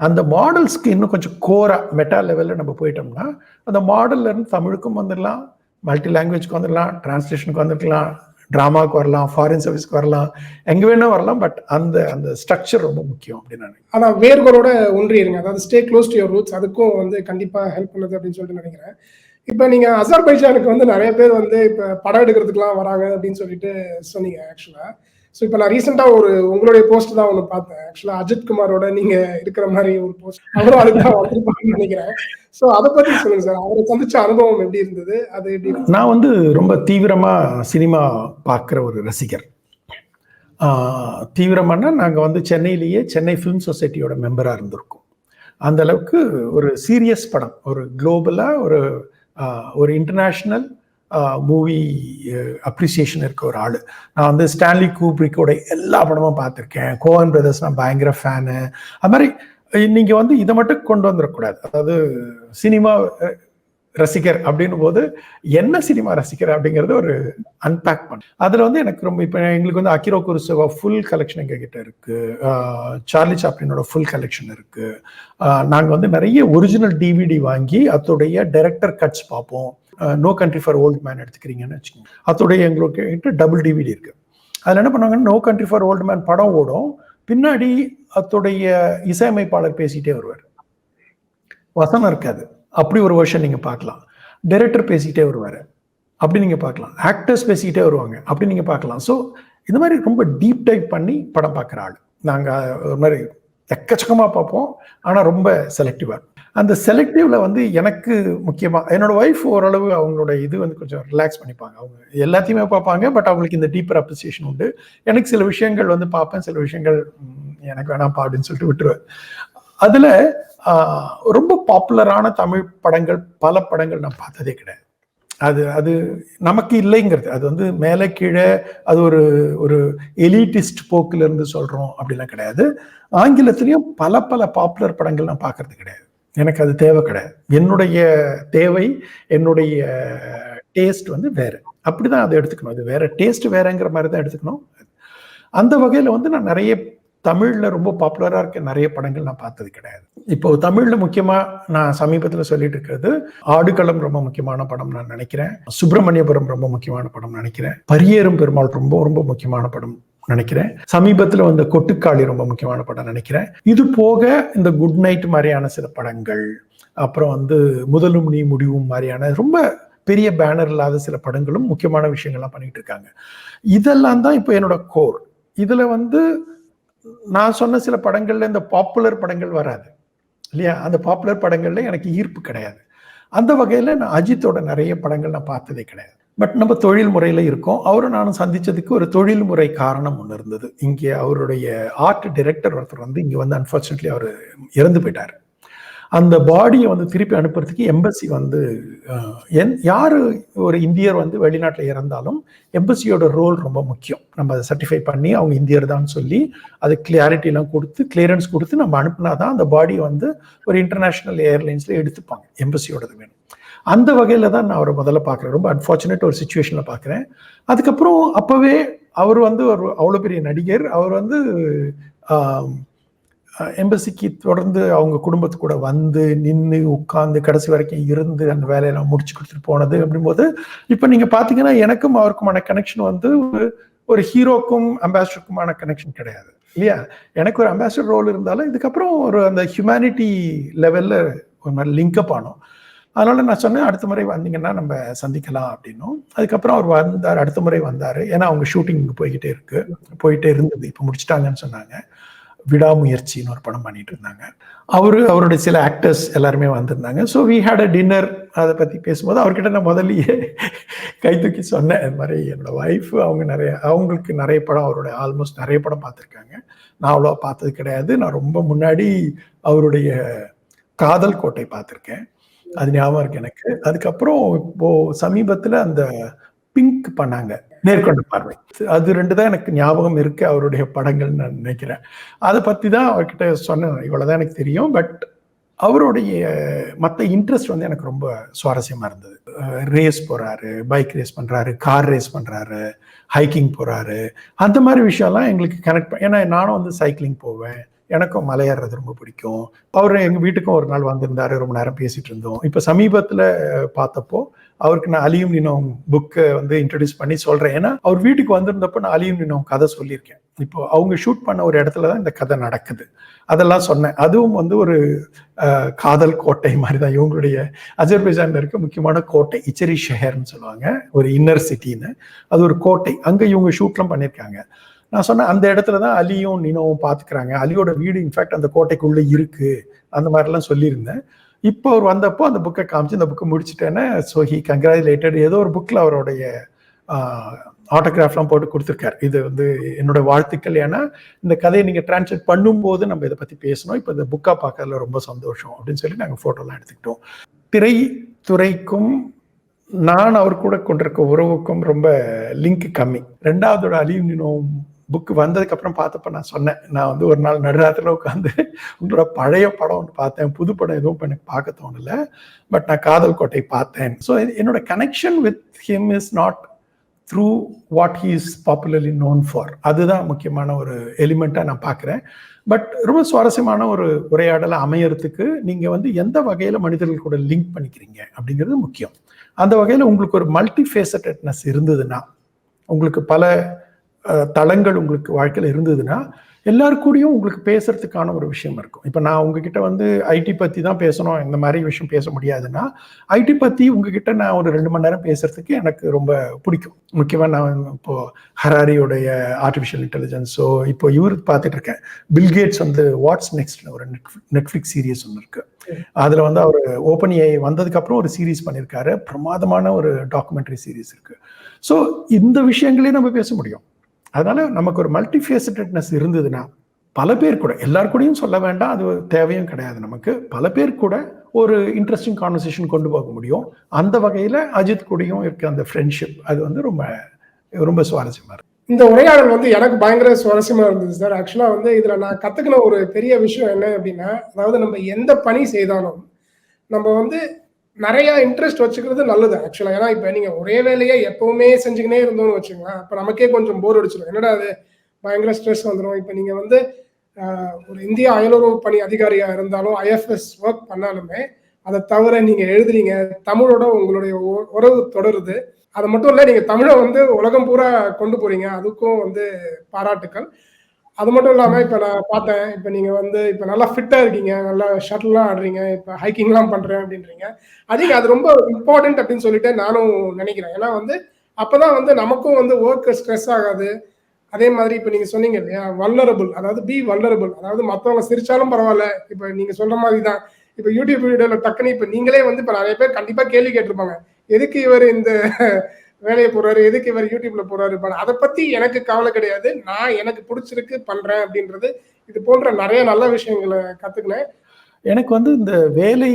அந்த மாடல்ஸ்க்கு இன்னும் கொஞ்சம் கோரா மெட்டா லெவலில் நம்ம போயிட்டோம்னா அந்த மாடல்லேருந்து தமிழுக்கும் வந்துடலாம் மல்டி லாங்குவேஜ்க்கு வந்துடலாம் டிரான்ஸ்லேஷனுக்கு வந்துடலாம் ட்ராமாவுக்கு வரலாம் ஃபாரின் சர்வீஸ்க்கு வரலாம் எங்கே வேணா வரலாம் பட் அந்த அந்த ஸ்ட்ரக்சர் ரொம்ப முக்கியம் அப்படின்னு நினைக்கிறேன். அதான் வேர்களோட ஒன்றியிருங்க. அதாவது stay close to your roots அதுக்கும் வந்து கண்டிப்பாக ஹெல்ப் பண்ணுது அப்படின்னு சொல்லிட்டு நினைக்கிறேன். இப்போ நீங்கள் அசர்பைஜானுக்கு வந்து நிறைய பேர் வந்து இப்போ படம் எடுக்கிறதுக்குலாம் வராங்க அப்படின்னு சொல்லிட்டு சொன்னீங்க ஆக்சுவலாக ஸோ இப்போ நான் ரீசெண்டாக ஒரு உங்களுடைய போஸ்ட் தான் ஒன்று பார்த்தேன். ஆக்சுவலாக அஜித் குமாரோட நீங்க இருக்கிற மாதிரி ஒரு போஸ்ட் அவரும் அதுக்கு தான் வந்திருப்பாங்கன்னு நினைக்கிறேன். ஸோ அதை பத்தி சொல்லுங்க சார் அவரை சந்திச்ச அனுபவம் எப்படி இருந்தது? அது எப்படி நான் வந்து ரொம்ப தீவிரமா சினிமா பார்க்குற ஒரு ரசிகர். தீவிரமானா நாங்கள் வந்து சென்னையிலேயே சென்னை ஃபிலிம் சொசைட்டியோட மெம்பராக இருந்திருக்கோம். அந்த அளவுக்கு ஒரு சீரியஸ் படம். ஒரு குளோபலாக ஒரு ஒரு இன்டர்நேஷ்னல் மூவி அப்ரிசியேஷன் இருக்க ஒரு ஆள். நான் வந்து ஸ்டான்லி கூப்ரிக்கோட எல்லா படமும் பார்த்துருக்கேன். கோவன் பிரதர்ஸ் நான் பயங்கர ஃபேனு அது மாதிரி நீங்கள் வந்து இதை மட்டும் கொண்டு வந்துடக்கூடாது அதாவது சினிமா ரசிகர் அப்படின்னும் போது என்ன சினிமா ரசிகர் அப்படிங்கிறது ஒரு அன்பேக் பண்ண. அதில் வந்து எனக்கு ரொம்ப இப்போ எங்களுக்கு வந்து அக்கிரோ குருசோவா ஃபுல் கலெக்ஷன் எங்ககிட்ட இருக்கு. சார்லி சாப்ளினோட ஃபுல் கலெக்ஷன் இருக்கு. நாங்கள் வந்து நிறைய ஒரிஜினல் டிவிடி வாங்கி அதோடைய டைரக்டர் கட்ஸ் பார்ப்போம். No country for old man எடுத்துக்கிறீங்கன்னு வச்சுக்கோங்க. அதோடைய எங்களுக்கு டபுள் டிவிடி இருக்கு. அதில் என்ன பண்ணுவாங்கன்னா no country for old man படம் ஓடும். பின்னாடி அத்துடைய இசையமைப்பாளர் பேசிட்டே வருவார். வசனம் இருக்காது. அப்படி ஒரு வருஷன் நீங்கள் பார்க்கலாம். டைரக்டர் பேசிக்கிட்டே வருவார். அப்படி நீங்கள் பார்க்கலாம். ஆக்டர்ஸ் பேசிக்கிட்டே வருவாங்க. அப்படி நீங்கள் பார்க்கலாம். ஸோ இந்த மாதிரி ரொம்ப டீப் டைப் பண்ணி படம் பார்க்குற ஆள். நாங்கள் ஒரு மாதிரி எக்கச்சக்கமாக பார்ப்போம். ஆனால் ரொம்ப செலக்டிவாக அந்த செலக்டிவ்ல வந்து எனக்கு முக்கியமாக என்னோட ஒய்ஃப் ஓரளவு அவங்களோட இது வந்து கொஞ்சம் ரிலாக்ஸ் பண்ணிப்பாங்க. அவங்க எல்லாத்தையுமே பார்ப்பாங்க பட் அவங்களுக்கு இந்த டீப்பர் அப்ரிசியேஷன் உண்டு. எனக்கு சில விஷயங்கள் வந்து பார்ப்பேன் சில விஷயங்கள் எனக்கு வேணாம் அப்படின்னு சொல்லிட்டு விட்டுருவேன். அதில் ரொம்ப பாப்புலரான தமிழ் படங்கள் பல படங்கள் நான் பார்த்ததே கிடையாது. அது அது நமக்கு இல்லைங்கிறது. அது வந்து மேலே கீழே அது ஒரு ஒரு எலிட்டிஸ்ட் போக்குல இருந்து சொல்றோம் அப்படிலாம் கிடையாது. ஆங்கிலத்திலையும் பல பல பாப்புலர் படங்கள் நான் பார்க்கறது கிடையாது. எனக்கு அது தேவை கிடையாது. என்னுடைய தேவை என்னுடைய டேஸ்ட் வந்து வேற. அப்படிதான் அதை எடுத்துக்கணும். அது வேறு டேஸ்ட் வேறுங்கிற மாதிரி தான் எடுத்துக்கணும். அந்த வகையில் வந்து நான் நிறைய தமிழில் ரொம்ப பாப்புலராக இருக்க நிறைய படங்கள் நான் பார்த்தது கிடையாது. இப்போ தமிழில் முக்கியமாக நான் சமீபத்தில் சொல்லிட்டு இருக்கிறது ஆடுகளம் ரொம்ப முக்கியமான படம் நான் நினைக்கிறேன். சுப்பிரமணியபுரம் ரொம்ப முக்கியமான படம் நினைக்கிறேன். பரியேறும் பெருமாள் ரொம்ப ரொம்ப முக்கியமான படம் நினைக்கிறேன். சமீபத்தில் வந்த கொட்டுக்காளி ரொம்ப முக்கியமான படம் நினைக்கிறேன். இது போக இந்த குட் நைட் மாதிரியான சில படங்கள் அப்புறம் வந்து முதலும் நீ முடிவும் மாதிரியான ரொம்ப பெரிய பேனர் இல்லாத சில படங்களும் முக்கியமான விஷயங்கள்லாம் பண்ணிட்டு இருக்காங்க. இதெல்லாம் தான் இப்போ என்னோட கோர் இதில் வந்து நான் சொன்ன சில படங்கள்ல இந்த பாப்புலர் படங்கள் வராது இல்லையா? அந்த பாப்புலர் படங்கள்ல எனக்கு ஈர்ப்பு கிடையாது. அந்த வகையில் நான் அஜித்தோட நிறைய படங்கள் நான் பார்த்ததே கிடையாது. பட் நம்ம தொழில் முறையில் இருக்கோம். அவரும் நானும் சந்தித்ததுக்கு ஒரு தொழில்முறை காரணம் ஒன்று இருந்தது. இங்கே அவருடைய ஆர்ட் டைரக்டர் ஒருத்தர் வந்து இங்கே வந்து அன்ஃபார்ச்சுனேட்லி அவர் இறந்து போயிட்டார். அந்த பாடியை வந்து திருப்பி அனுப்புறதுக்கு எம்பசி வந்து என் யார் ஒரு இந்தியர் வந்து வெளிநாட்டில் இறந்தாலும் எம்பசியோட ரோல் ரொம்ப முக்கியம். நம்ம அதை சர்டிஃபை பண்ணி அவங்க இந்தியர் தான் சொல்லி அது கிளியாரிட்டிலாம் கொடுத்து கிளியரன்ஸ் கொடுத்து நம்ம அனுப்புனா தான் அந்த பாடியை வந்து ஒரு இன்டர்நேஷ்னல் ஏர்லைன்ஸில் எடுத்துப்பாங்க. எம்பசியோடது வேணும். அந்த வகையில் தான் நான் அவரை முதல்ல பார்க்குறேன். ரொம்ப அன்ஃபார்ச்சுனேட் ஒரு சுச்சுவேஷனில் பார்க்குறேன். அதுக்கப்புறம் அப்போவே அவர் வந்து ஒரு அவ்வளோ பெரிய நடிகர். அவர் வந்து எம்பசிக்கு தொடர்ந்து அவங்க குடும்பத்து கூட வந்து நின்று உட்காந்து கடைசி வரைக்கும் இருந்து அந்த வேலையெல்லாம் முடிச்சு கொடுத்துட்டு போனது அப்படிங்கும்போது இப்போ நீங்கள் பார்த்தீங்கன்னா எனக்கும் அவருக்குமான கனெக்ஷன் வந்து ஒரு- ஒரு ஹீரோக்கும் அம்பாசிடருக்குமான கனெக்ஷன் கிடையாது. இல்லையா? எனக்கு ஒரு அம்பாசிடர் ரோல் இருந்தாலும் இதுக்கப்புறம் ஒரு அந்த ஹியூமனிட்டி லெவலில் ஒரு மாதிரி லிங்கப் ஆனோம். அதனால நான் சொன்னேன் அடுத்த முறை வந்தீங்கன்னா நம்ம சந்திக்கலாம் அப்படின்னும். அதுக்கப்புறம் அவர் வந்தார் அடுத்த முறை வந்தார். ஏன்னா அவங்க ஷூட்டிங் போய்கிட்டே இருக்கு. போயிட்டே இருந்தது. இப்போ முடிச்சிட்டாங்கன்னு சொன்னாங்க. விடாமுயற்சின்னு ஒரு படம் பண்ணிட்டு இருந்தாங்க. அவரு அவருடைய சில ஆக்டர்ஸ் எல்லாருமே வந்திருந்தாங்க. So we had a dinner அதை பற்றி பேசும்போது அவர்கிட்ட நான் முதல்லயே கை தூக்கி சொன்னேன். இது மாதிரி என்னோட ஒய்ஃப் அவங்க நிறைய அவங்களுக்கு நிறைய படம் அவருடைய ஆல்மோஸ்ட் நிறைய படம் பார்த்துருக்காங்க. நான் அவ்வளோ பார்த்தது கிடையாது. நான் ரொம்ப முன்னாடி அவருடைய காதல் கோட்டை பார்த்துருக்கேன். அது ஞாபகம் இருக்கு எனக்கு. அதுக்கப்புறம் இப்போ சமீபத்தில் அந்த பிங்க் பண்ணாங்க நேர்கொண்ட பார்வை. அது ரெண்டு தான் எனக்கு ஞாபகம் இருக்கு அவருடைய படங்கள் நான் நினைக்கிறேன். அதை பத்தி தான் அவர்கிட்ட சொன்னேன் இவ்வளவுதான் எனக்கு தெரியும். பட் அவருடைய மற்ற இன்ட்ரெஸ்ட் வந்து எனக்கு ரொம்ப சுவாரஸ்யமா இருந்தது. ரேஸ் போறாரு பைக் ரேஸ் பண்றாரு கார் ரேஸ் பண்றாரு ஹைக்கிங் போறாரு. அந்த மாதிரி விஷயம்லாம் எங்களுக்கு கனெக்ட் ஏன்னா நானும் வந்து சைக்கிளிங் போவேன். எனக்கும் மலையேறது ரொம்ப பிடிக்கும். அவர் எங்கள் வீட்டுக்கும் ஒரு நாள் வந்திருந்தாரு ரொம்ப நேரம் பேசிகிட்டு இருந்தோம். இப்போ சமீபத்தில் பார்த்தப்போ அவருக்கு நான் அலியும் நினோம் புக்கை வந்து இன்ட்ரடியூஸ் பண்ணி சொல்கிறேன் ஏன்னா அவர் வீட்டுக்கு வந்திருந்தப்போ நான் அலியும் நினோம் கதை சொல்லியிருக்கேன். இப்போ அவங்க ஷூட் பண்ண ஒரு இடத்துல தான் இந்த கதை நடக்குது. அதெல்லாம் சொன்னேன். அதுவும் வந்து ஒரு காதல் கோட்டை மாதிரி தான். இவங்களுடைய அஜர்பைஜான்ல இருக்க முக்கியமான கோட்டை இச்சரி ஷெஹர்னு சொல்லுவாங்க. ஒரு இன்னர் சிட்டின்னு அது ஒரு கோட்டை. அங்கே இவங்க ஷூட்லாம் பண்ணியிருக்காங்க. நான் சொன்னேன் அந்த இடத்துல தான் அலியும் நினோவும் பார்த்துக்கிறாங்க. அலியோட வீடு இன்ஃபேக்ட் அந்த கோட்டைக்குள்ளே இருக்கு. அந்த மாதிரிலாம் சொல்லியிருந்தேன். இப்போ அவர் வந்தப்போ அந்த புக்கை காமிச்சு இந்த புக்கை முடிச்சுட்டேன்னு ஸோ ஹி கங்க்ராச்சுலேட்டட் ஏதோ ஒரு புக்கில் அவருடைய ஆட்டோகிராஃப்லாம் போட்டு கொடுத்துருக்காரு. இது வந்து என்னோட வாழ்த்துக்கள். ஏன்னா இந்த கதையை நீங்கள் டிரான்ஸ்லேட் பண்ணும்போது நம்ம இதை பற்றி பேசணும். இப்போ இந்த புக்காக பார்க்கறதுல ரொம்ப சந்தோஷம் அப்படின்னு சொல்லி நாங்கள் ஃபோட்டோலாம் எடுத்துக்கிட்டோம். திரைத்துறைக்கும் நான் அவர் கூட கொண்டிருக்க உறவுக்கும் ரொம்ப லிங்க் கம்மி. ரெண்டாவதோட அழிவு நினோம் புக்கு வந்ததுக்கப்புறம் பார்த்தப்ப நான் சொன்னேன் நான் வந்து ஒரு நாள் நடுராத்திரில் உட்காந்து உங்களோட பழைய படம் ஒன்று பார்த்தேன் புது படம் எதுவும் எனக்கு பார்க்க தோணல பட் நான் காதல் கோட்டை பார்த்தேன். ஸோ என்னோட connection with him is not through what he is popularly known for அதுதான் முக்கியமான ஒரு எலிமெண்ட்டாக நான் பார்க்குறேன். பட் ரொம்ப சுவாரஸ்யமான ஒரு உரையாடலை அமையறதுக்கு நீங்கள் வந்து எந்த வகையில் மனிதர்கள் கூட லிங்க் பண்ணிக்கிறீங்க அப்படிங்கிறது முக்கியம். அந்த வகையில் உங்களுக்கு ஒரு மல்டி ஃபேசட்டட்னஸ் இருந்ததுன்னா உங்களுக்கு பல தளங்கள் உங்களுக்கு வாழ்க்கையில் இருந்ததுன்னா எல்லாரு கூடயும் உங்களுக்கு பேசுறதுக்கான ஒரு விஷயம் இருக்கும். இப்போ நான் உங்ககிட்ட வந்து ஐடி பற்றி தான் பேசணும் இந்த மாதிரி விஷயம் பேச முடியாதுன்னா ஐடி பற்றி உங்ககிட்ட நான் ஒரு ரெண்டு மணி நேரம் பேசுறதுக்கு எனக்கு ரொம்ப பிடிக்கும். முக்கியமாக நான் இப்போ ஹராரியோடைய ஆர்டிஃபிஷியல் இன்டெலிஜென்ஸோ இப்போ இவர் பார்த்துட்டு இருக்கேன். பில்கேட்ஸ் வந்து வாட்ஸ் நெக்ஸ்ட் ஒரு நெட்ஃப்ளிக்ஸ் சீரியஸ் ஒன்று இருக்கு. அதில் வந்து அவர் ஓப்பன் வந்ததுக்கப்புறம் ஒரு சீரீஸ் பண்ணியிருக்காரு. பிரமாதமான ஒரு டாக்குமெண்ட்ரி சீரீஸ் இருக்கு. ஸோ இந்த விஷயங்களே நம்ம பேச முடியும். அதனால நமக்கு ஒரு மல்டி ஃபேசட்டட்னஸ் இருந்ததுன்னா பல பேர் கூட எல்லார் கூடயும் சொல்ல வேண்டாம் அது தேவையும் கிடையாது நமக்கு. பல பேர் கூட ஒரு இன்ட்ரெஸ்டிங் கான்வர்சேஷன் கொண்டு போக முடியும். அந்த வகையில் அஜித் கூடயும் இருக்க அந்த ஃப்ரெண்ட்ஷிப் அது வந்து ரொம்ப ரொம்ப சுவாரஸ்யமாக இருக்கு. இந்த உரையாடல் வந்து எனக்கு பயங்கர சுவாரஸ்யமாக இருந்தது சார் ஆக்சுவலாக வந்து இதில் நான் கற்றுக்கின ஒரு பெரிய விஷயம் என்ன அப்படின்னா அதாவது நம்ம எந்த பணி செய்தாலும் நம்ம வந்து நிறைய இன்ட்ரெஸ்ட் வச்சுக்கிறது நல்லது ஆக்சுவலாக ஏன்னா இப்போ நீங்கள் ஒரே வேலையை எப்பவுமே செஞ்சுக்கினே இருந்தோம்னு வச்சுங்களேன் அப்போ நமக்கே கொஞ்சம் போர் அடிச்சிடும் என்னடா அது பயங்கர ஸ்ட்ரெஸ் வந்துடும் இப்போ நீங்கள் வந்து ஒரு இந்திய அயலுறவு பணி அதிகாரியாக இருந்தாலும் ஐஎஃப்எஸ் ஒர்க் பண்ணாலுமே அதை தவிர நீங்கள் எழுதுறீங்க தமிழோட உங்களுடைய உறவு தொடருது. அது மட்டும் இல்லை நீங்கள் தமிழை வந்து உலகம் பூரா கொண்டு போறீங்க. அதுக்கும் வந்து பாராட்டுக்கள். அது மட்டும் இல்லாமல் இப்போ நான் பார்த்தேன் இப்போ நீங்கள் வந்து இப்போ நல்லா ஃபிட்டாக இருக்கீங்க நல்லா ஷட்டில்லாம் ஆடுறீங்க இப்போ ஹைக்கிங்லாம் பண்ணுறேன் அப்படின்றீங்க. அதிக அது ரொம்ப இம்பார்ட்டன்ட் அப்படின்னு சொல்லிட்டு நானும் நினைக்கிறேன். ஏன்னா வந்து அப்போ தான் வந்து நமக்கும் வந்து ஒர்க்கு ஸ்ட்ரெஸ் ஆகாது. அதே மாதிரி இப்போ நீங்கள் சொன்னீங்க இல்லையா வல்லரபுள் அதாவது பி வல்லரபுள் அதாவது மற்றவங்க சிரிச்சாலும் பரவாயில்ல. இப்போ நீங்கள் சொல்கிற மாதிரி தான் இப்போ யூடியூப் வீடியோவில் டக்குன்னு இப்போ நீங்களே வந்து இப்போ நிறைய பேர் கண்டிப்பாக கேள்வி கேட்டிருப்பாங்க. எதுக்கு இவர் இந்த வேலையை போறாரு எதுக்கு இவர் யூடியூப்ல போறாரு அதை பத்தி எனக்கு கவலை கிடையாது. நான் எனக்கு பிடிச்சிருக்கு பண்றேன் அப்படின்றது இது போன்ற நிறைய நல்ல விஷயங்களை கத்துக்கினேன். எனக்கு வந்து இந்த வேலை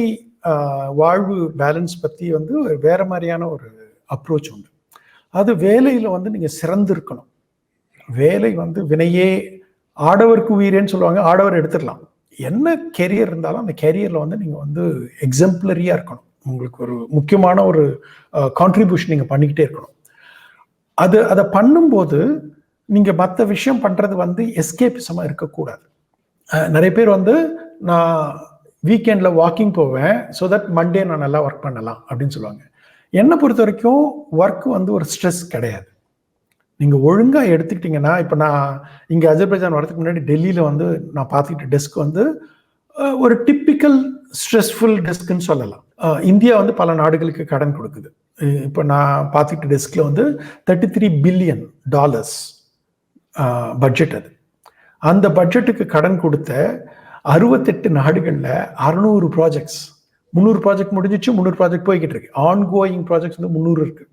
வாழ்வு பேலன்ஸ் பற்றி வந்து ஒரு வேற மாதிரியான ஒரு அப்ரோச் உண்டு. அது வேலையில் வந்து நீங்கள் சிறந்திருக்கணும். வேலை வந்து வினையே ஆடவருக்கு உயிரேன்னு சொல்லுவாங்க ஆடவர் எடுத்துடலாம் என்ன கெரியர் இருந்தாலும் அந்த கெரியரில் வந்து நீங்கள் வந்து எக்ஸம்பிளரியாக இருக்கணும். உங்களுக்கு ஒரு முக்கியமான ஒரு கான்ட்ரிபியூஷன் நீங்கள் பண்ணிக்கிட்டே இருக்கணும். அது அதை பண்ணும்போது நீங்கள் மற்ற விஷயம் பண்ணுறது வந்து எஸ்கேபிசமாக இருக்கக்கூடாது. நிறைய பேர் வந்து நான் வீக்கெண்டில் வாக்கிங் போவேன் ஸோ தட் மண்டே நான் நல்லா ஒர்க் பண்ணலாம் அப்படின்னு சொல்லுவாங்க. என்னை பொறுத்த வரைக்கும் ஒர்க் வந்து ஒரு ஸ்ட்ரெஸ் கிடையாது. நீங்கள் ஒழுங்காக எடுத்துக்கிட்டிங்கன்னா இப்போ நான் இங்கே அஜர்பைஜான் வரதுக்கு முன்னாடி டெல்லியில் வந்து நான் பார்த்துக்கிட்ட டெஸ்க் வந்து ஒரு டிப்பிக்கல் ஸ்ட்ரெஸ்ஃபுல் டெஸ்க்குன்னு சொல்லலாம். இந்தியா வந்து பல நாடுகளுக்கு கடன் கொடுக்குது. இப்போ நான் பார்த்துக்கிட்ட டெஸ்கில் வந்து thirty three billion dollars budget அது. அந்த பட்ஜெட்டுக்கு கடன் கொடுத்த அறுபத்தெட்டு நாடுகளில் அறுநூறு ப்ராஜெக்ட்ஸ் முந்நூறு ப்ராஜெக்ட் முடிஞ்சிச்சு முந்நூறு ப்ராஜெக்ட் போய்கிட்டு இருக்கு ஆன் கோயிங் ப்ராஜெக்ட்ஸ் வந்து முந்நூறு இருக்கு.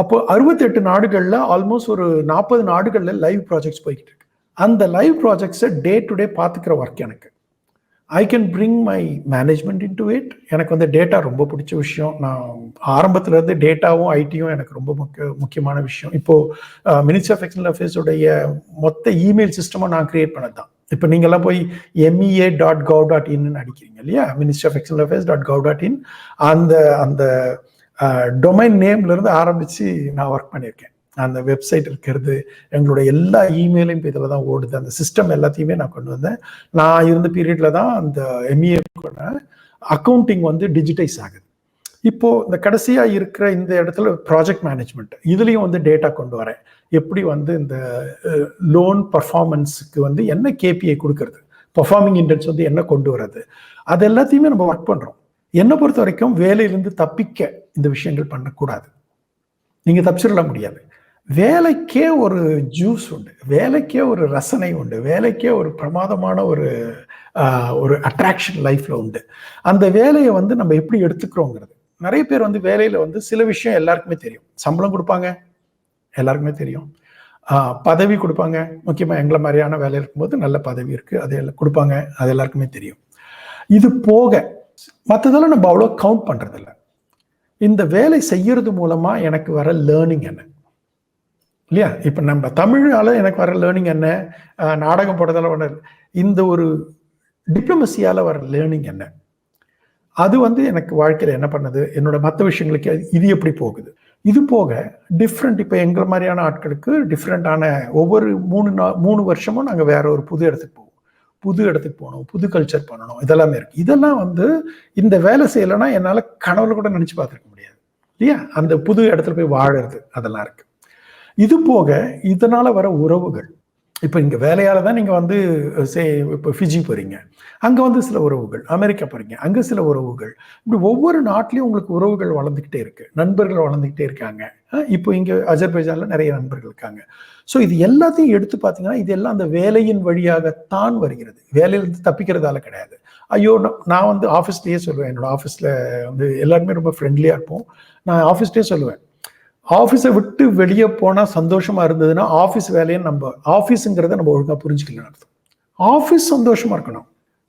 அப்போ அறுபத்தெட்டு நாடுகளில் ஆல்மோஸ்ட் ஒரு நாற்பது நாடுகளில் லைவ் ப்ராஜெக்ட்ஸ் போய்கிட்டு இருக்கு அந்த லைவ் ப்ராஜெக்ட்ஸை டே டு டே பார்த்துக்கிற ஒர்க் எனக்கு. I can bring my management into it எனக்கு வந்து டேட்டா ரொம்ப பிடிச்ச விஷயம். நான் ஆரம்பத்துலேருந்து டேட்டாவும் ஐடியும் எனக்கு ரொம்ப முக்கிய முக்கியமான விஷயம். இப்போது மினிஸ்டர் ஆஃப் எக்ஸ்டர்னல் அஃபேர்ஸுடைய மொத்த இமெயில் சிஸ்டமும் நான் கிரியேட் பண்ணது தான் இப்போ நீங்கள்லாம் போய் எம்இஏ டாட் கவ் டாட் இன்னு அடிக்கிறீங்க இல்லையா? Minister of external affairs dot gov dot in அந்த அந்த டொமைன் நேம்லேருந்து ஆரம்பித்து நான் ஒர்க் பண்ணியிருக்கேன். அந்த வெப்சைட் இருக்கிறது எங்களுடைய எல்லா இமெயிலையும் இதில் தான் ஓடுது. அந்த சிஸ்டம் எல்லாத்தையுமே நான் கொண்டு வந்தேன். நான் இருந்த பீரியடில் தான் அந்த எம்இஏ அக்கௌண்டிங் வந்து டிஜிட்டைஸ் ஆகுது. இப்போது இந்த கடைசியாக இருக்கிற இந்த இடத்துல ப்ராஜெக்ட் மேனேஜ்மெண்ட் இதுலேயும் வந்து டேட்டா கொண்டு வரேன். எப்படி வந்து இந்த லோன் பர்ஃபார்மன்ஸுக்கு வந்து என்ன கேபிஐ கொடுக்கறது? பர்ஃபார்மிங் இண்டெக்ஸ் வந்து என்ன கொண்டு வர்றது? அது எல்லாத்தையுமே நம்ம ஒர்க் பண்ணுறோம் என்னை பொறுத்த வரைக்கும் வேலையிலேருந்து தப்பிக்க இந்த விஷயங்கள் பண்ணக்கூடாது. நீங்கள் தப்பிச்சிடலாம் முடியாது. வேலைக்கே ஒரு ஜூஸ் உண்டு. வேலைக்கே ஒரு ரசனை உண்டு. வேலைக்கே ஒரு பிரமாதமான ஒரு ஒரு அட்ராக்ஷன் லைஃப்பில் உண்டு. அந்த வேலையை வந்து நம்ம எப்படி எடுத்துக்கிறோங்கிறது. நிறைய பேர் வந்து வேலையில் வந்து சில விஷயம் எல்லாருக்குமே தெரியும். சம்பளம் கொடுப்பாங்க. எல்லாருக்குமே தெரியும். பதவி கொடுப்பாங்க. முக்கியமாக எங்களை மாதிரியான வேலை இருக்கும்போது நல்ல பதவி இருக்குது அது எல்லாம் கொடுப்பாங்க. அது எல்லாருக்குமே தெரியும். இது போக மற்றதெல்லாம் நம்ம அவ்வளோ கவுண்ட் பண்ணுறதில்ல இந்த வேலை செய்யறது மூலமாக எனக்கு வர லேர்னிங் என்ன? இல்லையா? இப்போ நம்ம தமிழால் எனக்கு வர லேர்னிங் என்ன? நாடகம் போடுறதால ஒன்று இந்த ஒரு டிப்ளமசியால் வர லேர்னிங் என்ன? அது வந்து எனக்கு வாழ்க்கையில் என்ன பண்ணுது? என்னோட மற்ற விஷயங்களுக்கு இது எப்படி போகுது? இது போக டிஃப்ரெண்ட் இப்போ எங்களை மாதிரியான ஆட்களுக்கு டிஃப்ரெண்டான ஒவ்வொரு மூணு நா மூணு வருஷமும் நாங்கள் வேற ஒரு புது இடத்துக்கு போவோம். புது இடத்துக்கு போகணும் புது கல்ச்சர் பண்ணணும் இதெல்லாமே இருக்குது இதெல்லாம் வந்து இந்த வேலை செய்யலைன்னா என்னால் கனவுல கூட நினச்சி பார்த்துருக்க முடியாது. இல்லையா? அந்த புது இடத்துல போய் வாழறது அதெல்லாம் இருக்குது இது போக இதனால் வர உறவுகள். இப்போ இங்கே வேலையால் தான் நீங்கள் வந்து சே இப்போ ஃபிஜி போகிறீங்க அங்கே வந்து சில உறவுகள் அமெரிக்கா போகிறீங்க அங்கே சில உறவுகள். இப்படி ஒவ்வொரு நாட்டிலையும் உங்களுக்கு உறவுகள் வளர்ந்துக்கிட்டே இருக்குது நண்பர்கள் வளர்ந்துக்கிட்டே இருக்காங்க. இப்போ இங்கே அஜர்பைஜானில் நிறைய நண்பர்கள் இருக்காங்க. ஸோ இது எல்லாத்தையும் எடுத்து பார்த்தீங்கன்னா இது எல்லாம் அந்த வேலையின் வழியாகத்தான் வருகிறது. வேலையிலேருந்து தப்பிக்கிறதால கிடையாது. ஐயோ நான் வந்து ஆஃபீஸ்லேயே சொல்லுவேன். என்னோடய ஆஃபீஸில் வந்து எல்லாருமே ரொம்ப ஃப்ரெண்ட்லியாக இருப்போம். நான் ஆஃபீஸ்லேயே சொல்லுவேன். ஆஃபீஸை விட்டு வெளியே போனால் சந்தோஷமாக இருந்ததுன்னா ஆஃபீஸ் வேலையை நம்ம ஆஃபீஸுங்கிறத நம்ம ஒழுங்காக புரிஞ்சுக்கலன்னு அர்த்தம். ஆஃபீஸ் சந்தோஷமாக இருக்கணும்.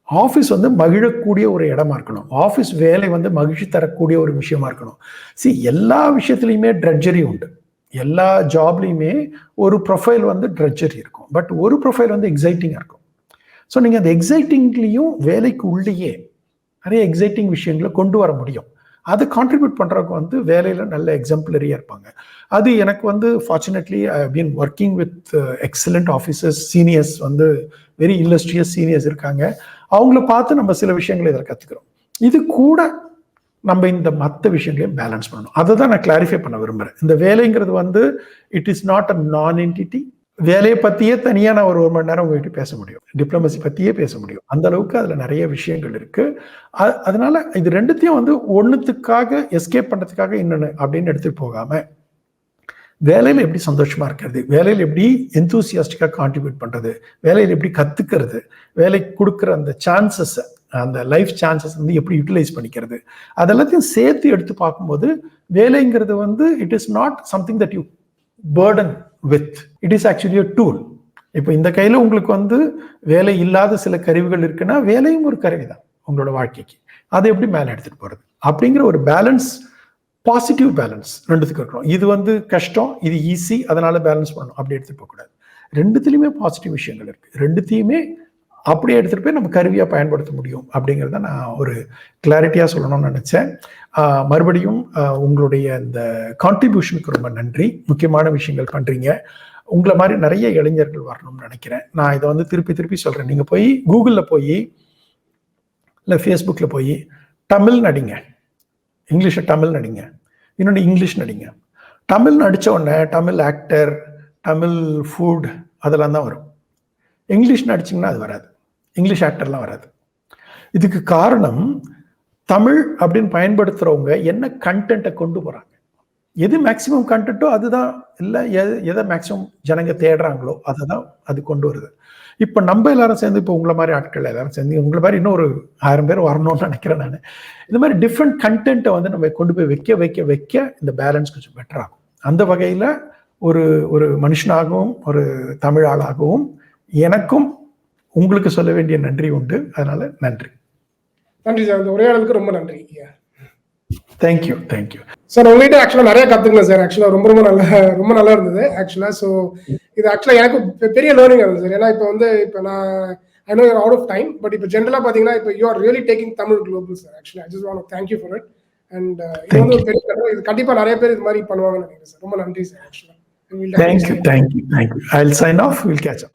ஆஃபீஸ் வந்து மகிழக்கூடிய ஒரு இடமா இருக்கணும். ஆஃபீஸ் வேலை வந்து மகிழ்ச்சி தரக்கூடிய ஒரு விஷயமா இருக்கணும். சி எல்லா விஷயத்துலையுமே ட்ரெட்ஜரி உண்டு. எல்லா ஜாப்லையுமே ஒரு ப்ரொஃபைல் வந்து ட்ரெட்ஜரி இருக்கும். பட் ஒரு ப்ரொஃபைல் வந்து எக்ஸைட்டிங்காக இருக்கும். ஸோ நீங்கள் அந்த எக்ஸைட்டிங்லேயும் வேலைக்கு உள்ளேயே நிறைய எக்ஸைட்டிங் விஷயங்களை கொண்டு வர முடியும். அது கான்ட்ரிபியூட் பண்ணுறவங்க வந்து வேலையில் நல்ல எக்ஸாம்பிளரியாக இருப்பாங்க. அது எனக்கு வந்து fortunately I been working with excellent officers seniors வந்து வெரி இல்லஸ்ட்ரியஸ் சீனியர்ஸ் இருக்காங்க. அவங்கள பார்த்து நம்ம சில விஷயங்களை இதில் கற்றுக்கிறோம் இது கூட நம்ம இந்த மற்ற விஷயங்களையும் பேலன்ஸ் பண்ணணும். அதை தான் நான் கிளாரிஃபை பண்ண விரும்புகிறேன் இந்த வேலைங்கிறது வந்து இட் இஸ் நாட் அ நான் என்டிட்டி வேலையை பற்றியே தனியாக நான் ஒரு ஒரு மணி நேரம் உங்ககிட்ட பேச முடியும். டிப்ளமசி பற்றியே பேச முடியும். அந்த அளவுக்கு அதில் நிறைய விஷயங்கள் இருக்குது அ- அதனால இது ரெண்டுத்தையும் வந்து ஒன்றுத்துக்காக எஸ்கேப் பண்ணுறதுக்காக இன்னொன்று அப்படின்னு எடுத்துகிட்டு போகாமல் வேலையில் எப்படி சந்தோஷமாக இருக்கிறது? வேலையில் எப்படி எந்தூசியாஸ்டிக்காக கான்ட்ரிபியூட் பண்ணுறது வேலையில் எப்படி கற்றுக்கிறது வேலைக்கு கொடுக்குற அந்த சான்சஸை அந்த லைஃப் சான்சஸ் வந்து எப்படி யூட்டிலைஸ் பண்ணிக்கிறது? அதெல்லாத்தையும் சேர்த்து எடுத்து பார்க்கும்போது வேலைங்கிறது வந்து it is not something that you burden with it is actually a tool இப்போ இந்த கையில் உங்களுக்கு வந்து வேலை இல்லாத சில கருவிகள் இருக்குன்னா வேலையும் ஒரு கருவி தான் உங்களோட வாழ்க்கைக்கு. அதை எப்படி மேலே எடுத்துகிட்டு போகிறது அப்படிங்கிற ஒரு பேலன்ஸ் பாசிட்டிவ் பேலன்ஸ் ரெண்டுத்துக்கு இருக்கணும். இது வந்து கஷ்டம் இது ஈஸி அதனால பேலன்ஸ் பண்ணணும். அப்படி எடுத்துகிட்டு போகக்கூடாது. ரெண்டுத்துலையுமே பாசிட்டிவ் விஷயங்கள் இருக்குது ரெண்டுத்தையுமே அப்படியே எடுத்துகிட்டு போய் நம்ம கருவியாக பயன்படுத்த முடியும் அப்படிங்கிறத நான் ஒரு கிளாரிட்டியாக சொல்லணும்னு நினச்சேன். மறுபடியும் உங்களுடைய இந்த கான்ட்ரிபியூஷனுக்கு ரொம்ப நன்றி. முக்கியமான விஷயங்கள் பண்ணுறீங்க உங்களை மாதிரி நிறைய இளைஞர்கள் வரணும்னு நினைக்கிறேன். நான் இதை வந்து திருப்பி திருப்பி சொல்கிறேன் நீங்கள் போய் கூகுளில் போய் இல்லை ஃபேஸ்புக்கில் போய் தமிழ் நடிங்க. இங்கிலீஷை தமிழ் நடிங்க. இன்னொன்று இங்கிலீஷ் நடிங்க. தமிழ் நடித்த உடனே தமிழ் ஆக்டர் தமிழ் ஃபுட் அதெல்லாம் தான் வரும். இங்கிலீஷ் நடிச்சிங்கன்னா அது வராது. இங்கிலீஷ் ஆக்டர்லாம் வராது. இதுக்கு காரணம் தமிழ் அப்படின்னு பயன்படுத்துகிறவங்க என்ன கண்டென்ட்டை கொண்டு போகிறாங்க எது மேக்சிமம் கண்டென்ட்டோ அதுதான். இல்லை எது எதை மேக்ஸிமம் ஜனங்க தேடுறாங்களோ அதை தான் அது கொண்டு வருது. இப்போ நம்ம எல்லாரும் சேர்ந்து இப்போ உங்களை மாதிரி ஆட்கள் எல்லாரும் சேர்ந்து உங்களை மாதிரி இன்னும் ஒரு ஆயிரம் பேர் வரணும்னு நினைக்கிறேன் நான். இந்த மாதிரி டிஃப்ரெண்ட் கண்டென்ட்டை வந்து நம்ம கொண்டு போய் வைக்க வைக்க வைக்க இந்த பேலன்ஸ் கொஞ்சம் பெட்டராகும் அந்த வகையில் ஒரு ஒரு மனுஷனாகவும் ஒரு தமிழ் ஆளாகவும் எனக்கும் உங்களுக்கு சொல்ல வேண்டிய நன்றி உண்டு. அதனால நன்றி. நன்றி சார். இந்த உரையாடலுக்கு ரொம்ப நன்றி தேங்க்யூ தேங்க்யூ சார் உங்ககிட்ட ஆக்சுவலாக நிறைய கற்றுக்கணும் சார். ஆக்சுவலாக ரொம்ப ரொம்ப நல்லா ரொம்ப நல்லா இருந்தது ஆக்சுவலாக ஸோ இது ஆக்சுவலாக எனக்கு பெரிய லேர்னிங் இருந்தது சார். ஏன்னா இப்போ வந்து இப்போ நான் I know out of time but இப்போ ஜென்ரலாக பார்த்தீங்கன்னா இப்போ you are really taking Tamil global sir actually I just want thank you for it and இது வந்து ஒரு பெரிய. இது கண்டிப்பாக நிறைய பேர் இது மாதிரி பண்ணுவாங்கன்னு நினைக்கிறேன் சார் ரொம்ப நன்றி சார் ஆக்சுவலாக thank you thank you thank you I will sign off will catch up